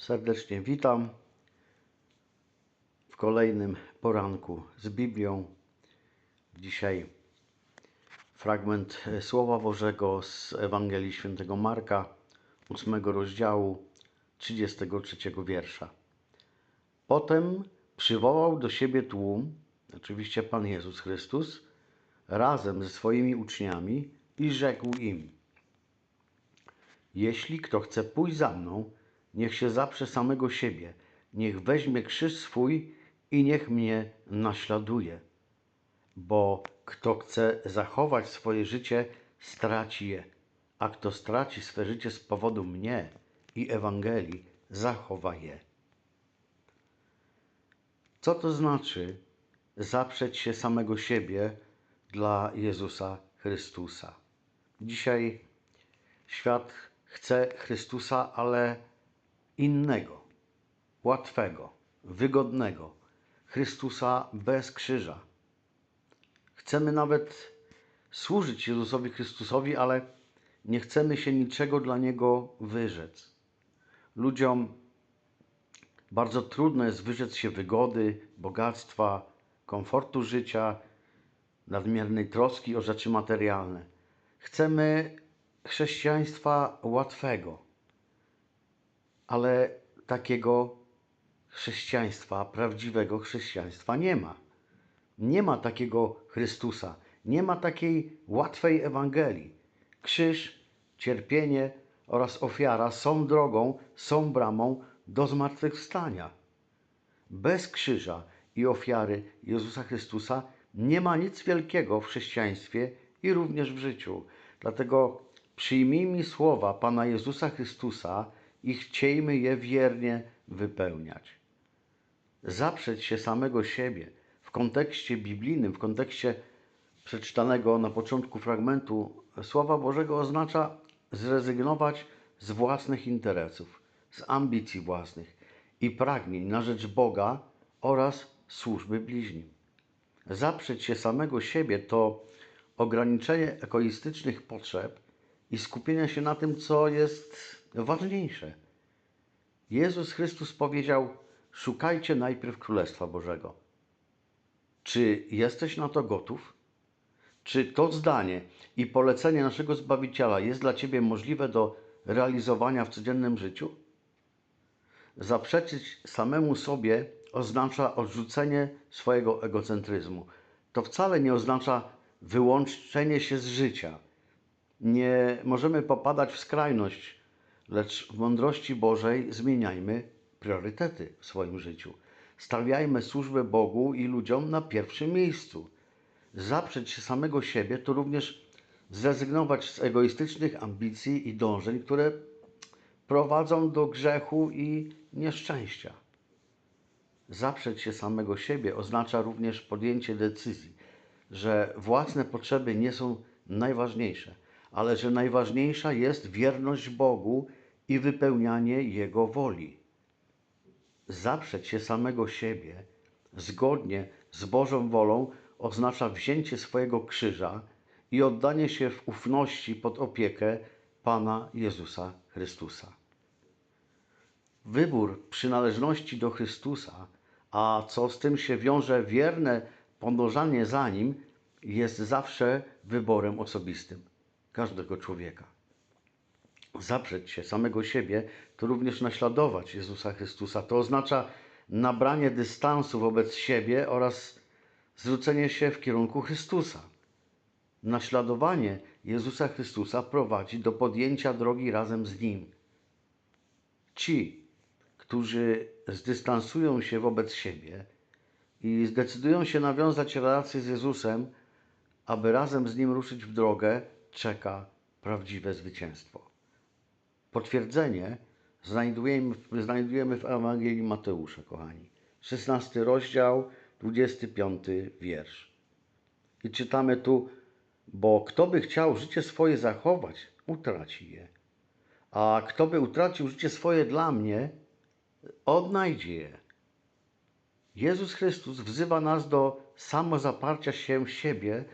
Serdecznie witam w kolejnym poranku z Biblią. Dzisiaj fragment Słowa Bożego z Ewangelii Świętego Marka, 8 rozdziału, 33 wiersza. Potem przywołał do siebie tłum, oczywiście Pan Jezus Chrystus, razem ze swoimi uczniami i rzekł im: Jeśli kto chce pójść za mną, niech się zaprze samego siebie, niech weźmie krzyż swój i niech mnie naśladuje. Bo kto chce zachować swoje życie, straci je, a kto straci swe życie z powodu mnie i Ewangelii, zachowa je. Co to znaczy zaprzeć się samego siebie dla Jezusa Chrystusa? Dzisiaj świat chce Chrystusa, ale innego, łatwego, wygodnego. Chrystusa bez krzyża. Chcemy nawet służyć Jezusowi Chrystusowi, ale nie chcemy się niczego dla Niego wyrzec. Ludziom bardzo trudno jest wyrzec się wygody, bogactwa, komfortu życia, nadmiernej troski o rzeczy materialne. Chcemy chrześcijaństwa łatwego, ale takiego chrześcijaństwa, prawdziwego chrześcijaństwa nie ma. Nie ma takiego Chrystusa, nie ma takiej łatwej Ewangelii. Krzyż, cierpienie oraz ofiara są drogą, są bramą do zmartwychwstania. Bez krzyża i ofiary Jezusa Chrystusa nie ma nic wielkiego w chrześcijaństwie i również w życiu. Dlatego przyjmijmy słowa Pana Jezusa Chrystusa i chciejmy je wiernie wypełniać. Zaprzeć się samego siebie w kontekście biblijnym, w kontekście przeczytanego na początku fragmentu Słowa Bożego oznacza zrezygnować z własnych interesów, z ambicji własnych i pragnień na rzecz Boga oraz służby bliźnim. Zaprzeć się samego siebie to ograniczenie egoistycznych potrzeb i skupienia się na tym, co jest ważniejsze. Jezus Chrystus powiedział: Szukajcie najpierw Królestwa Bożego. Czy jesteś na to gotów? Czy to zdanie i polecenie naszego Zbawiciela jest dla Ciebie możliwe do realizowania w codziennym życiu? Zaprzeczyć samemu sobie oznacza odrzucenie swojego egocentryzmu. To wcale nie oznacza wyłączenie się z życia. Nie możemy popadać w skrajność, lecz w mądrości Bożej zmieniajmy priorytety w swoim życiu. Stawiajmy służbę Bogu i ludziom na pierwszym miejscu. Zaprzeć się samego siebie to również zrezygnować z egoistycznych ambicji i dążeń, które prowadzą do grzechu i nieszczęścia. Zaprzeć się samego siebie oznacza również podjęcie decyzji, że własne potrzeby nie są najważniejsze, ale że najważniejsza jest wierność Bogu i wypełnianie Jego woli. Zaprzeć się samego siebie zgodnie z Bożą wolą oznacza wzięcie swojego krzyża i oddanie się w ufności pod opiekę Pana Jezusa Chrystusa. Wybór przynależności do Chrystusa, a co z tym się wiąże wierne podążanie za Nim, jest zawsze wyborem osobistym każdego człowieka. Zaprzeć się samego siebie to również naśladować Jezusa Chrystusa. To oznacza nabranie dystansu wobec siebie oraz zwrócenie się w kierunku Chrystusa. Naśladowanie Jezusa Chrystusa prowadzi do podjęcia drogi razem z Nim. Ci, którzy zdystansują się wobec siebie i zdecydują się nawiązać relacje z Jezusem, aby razem z Nim ruszyć w drogę, czeka prawdziwe zwycięstwo. Potwierdzenie znajdujemy, znajdujemy w Ewangelii Mateusza, kochani. 16 rozdział, 25 wiersz. I czytamy tu, bo kto by chciał życie swoje zachować, utraci je. A kto by utracił życie swoje dla mnie, odnajdzie je. Jezus Chrystus wzywa nas do samozaparcia się siebie.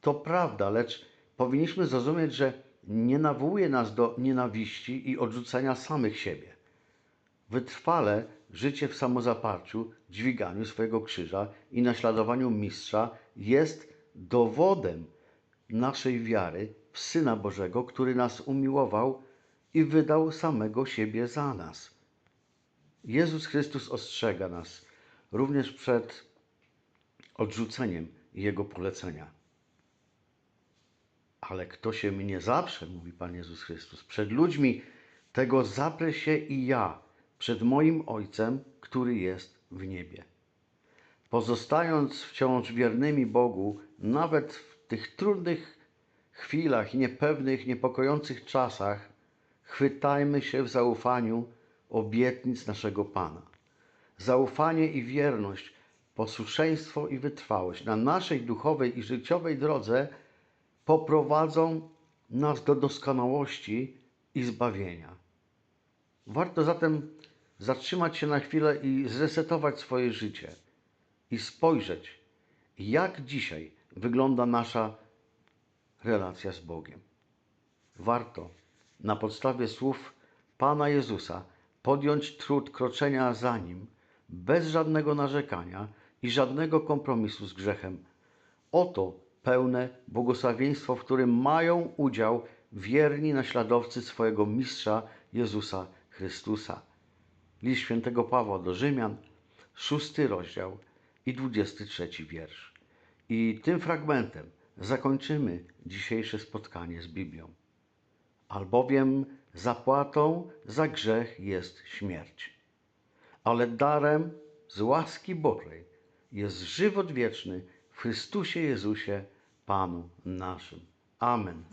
To prawda, lecz powinniśmy zrozumieć, że nie nawołuje nas do nienawiści i odrzucenia samych siebie. wytrwale życie w samozaparciu, dźwiganiu swojego krzyża i naśladowaniu mistrza jest dowodem naszej wiary w Syna Bożego, który nas umiłował i wydał samego siebie za nas. Jezus Chrystus ostrzega nas również przed odrzuceniem Jego polecenia. Ale kto się mnie zaprze, mówi Pan Jezus Chrystus, przed ludźmi, tego zaprę się i ja, przed moim Ojcem, który jest w niebie. Pozostając wciąż wiernymi Bogu, nawet w tych trudnych chwilach, niepewnych, niepokojących czasach, chwytajmy się w zaufaniu obietnic naszego Pana. Zaufanie i wierność, posłuszeństwo i wytrwałość na naszej duchowej i życiowej drodze poprowadzą nas do doskonałości i zbawienia. Warto zatem zatrzymać się na chwilę i zresetować swoje życie i spojrzeć, jak dzisiaj wygląda nasza relacja z Bogiem. Warto na podstawie słów Pana Jezusa podjąć trud kroczenia za Nim bez żadnego narzekania i żadnego kompromisu z grzechem. Oto pełne błogosławieństwo, w którym mają udział wierni naśladowcy swojego mistrza Jezusa Chrystusa. List świętego Pawła do Rzymian, szósty rozdział i dwudziesty trzeci wiersz. I tym fragmentem zakończymy dzisiejsze spotkanie z Biblią. Albowiem zapłatą za grzech jest śmierć, ale darem z łaski Bożej jest żywot wieczny w Chrystusie Jezusie, Пану нашим. Амен.